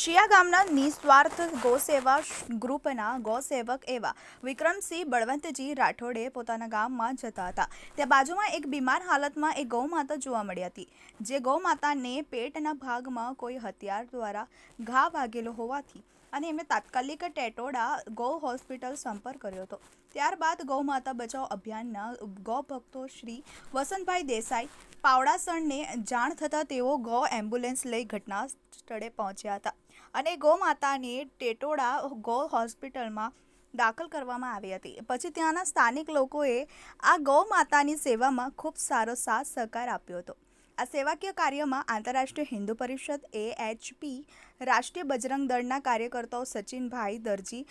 શિયા ગામના નિસ્વાર્થ ગૌસેવા ગ્રુપના ગૌસેવક એવા વિક્રમસિંહ બળવંતજી રાઠોડે પોતાના ગામમાં જતા હતા. ત્યાં બાજુમાં એક બીમાર હાલતમાં એક ગૌમાતા જોવા મળી હતી. જે ગૌમાતાને પેટના ભાગમાં કોઈ હથિયાર દ્વારા ઘા વાગેલો હોવાથી અને એમણે તાત્કાલિક ટેટોડા ગૌ હોસ્પિટલ સંપર્ક કર્યો હતો. ત્યારબાદ ગૌમાતા બચાવ અભિયાનના ગૌ ભક્તો શ્રી વસંતભાઈ દેસાઈ પાવડાસણને જાણ થતાં તેઓ ગૌ એમ્બ્યુલન્સ લઈ ઘટના સ્થળે પહોંચ્યા હતા અને ગૌ માતાને ટેટોડા ગૌ હોસ્પિટલમાં દાખલ કરવામાં આવી હતી. પછી ત્યાંના સ્થાનિક લોકોએ આ ગૌ માતાની સેવામાં ખૂબ સારો સાથ સહકાર આપ્યો હતો. આ સેવાકીય કાર્યમાં આંતરરાષ્ટ્રીય હિન્દુ પરિષદ એએચપી રાષ્ટ્રીય બજરંગ દળના કાર્યકર્તાઓ સચિનભાઈ દરજી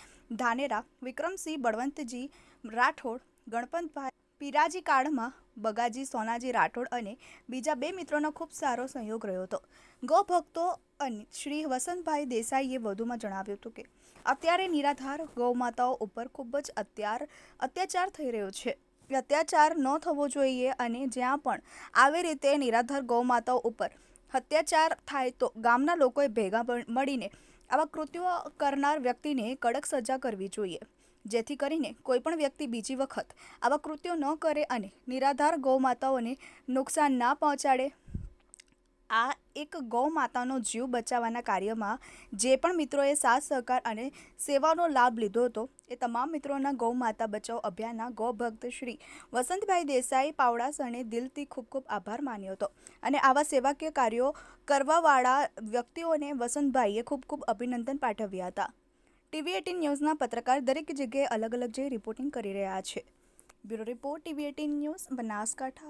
ધાનેરા, વિક્રમસિંહ બળવંતજી રાઠોડ, ગણપતભાઈ પિરાજી કાળમાં બગાજી, સોનાજી રાઠોડ અને બીજા બે મિત્રોનો ખૂબ સારો સહયોગ રહ્યો હતો. ગૌભક્તો અને શ્રી વસંતભાઈ દેસાઈએ વધુમાં જણાવ્યું હતું કે, અત્યારે નિરાધાર ગૌમાતાઓ ઉપર ખૂબ જ અત્યાર, અત્યાચાર થઈ રહ્યો છે. અત્યાચાર ન થવો જોઈએ અને જ્યાં પણ આવી રીતે નિરાધાર ગૌમાતાઓ ઉપર અત્યાચાર થાય તો ગામના લોકોએ ભેગા મળીને આવા કૃત્યો કરનાર વ્યક્તિને કડક સજા કરવી જોઈએ. જેથી કરીને કોઈપણ વ્યક્તિ બીજી વખત આવા કૃત્યો ન કરે અને નિરાધાર ગૌમાતાઓને નુકસાન ના પહોંચાડે. આ એક ગૌ માતાનો જીવ બચાવવાના કાર્યમાં જે પણ મિત્રોએ સાથ સહકાર અને સેવાનો લાભ લીધો હતો, એ તમામ મિત્રોના ગૌ માતા બચાવ અભિયાનના ગૌ ભક્ત શ્રી વસંતભાઈ દેસાઈ પાવડાસણે દિલથી ખૂબ ખૂબ આભાર માન્યો હતો. અને આવા સેવાકીય કાર્યો કરવાવાળા વ્યક્તિઓને વસંતભાઈએ ખૂબ ખૂબ અભિનંદન પાઠવ્યા હતા. ટીવી એટીન ન્યૂઝના પત્રકાર દરેક જગ્યાએ અલગ અલગ જઈ રિપોર્ટિંગ કરી રહ્યા છે. Bureau report TV eighteen news Banaskantha.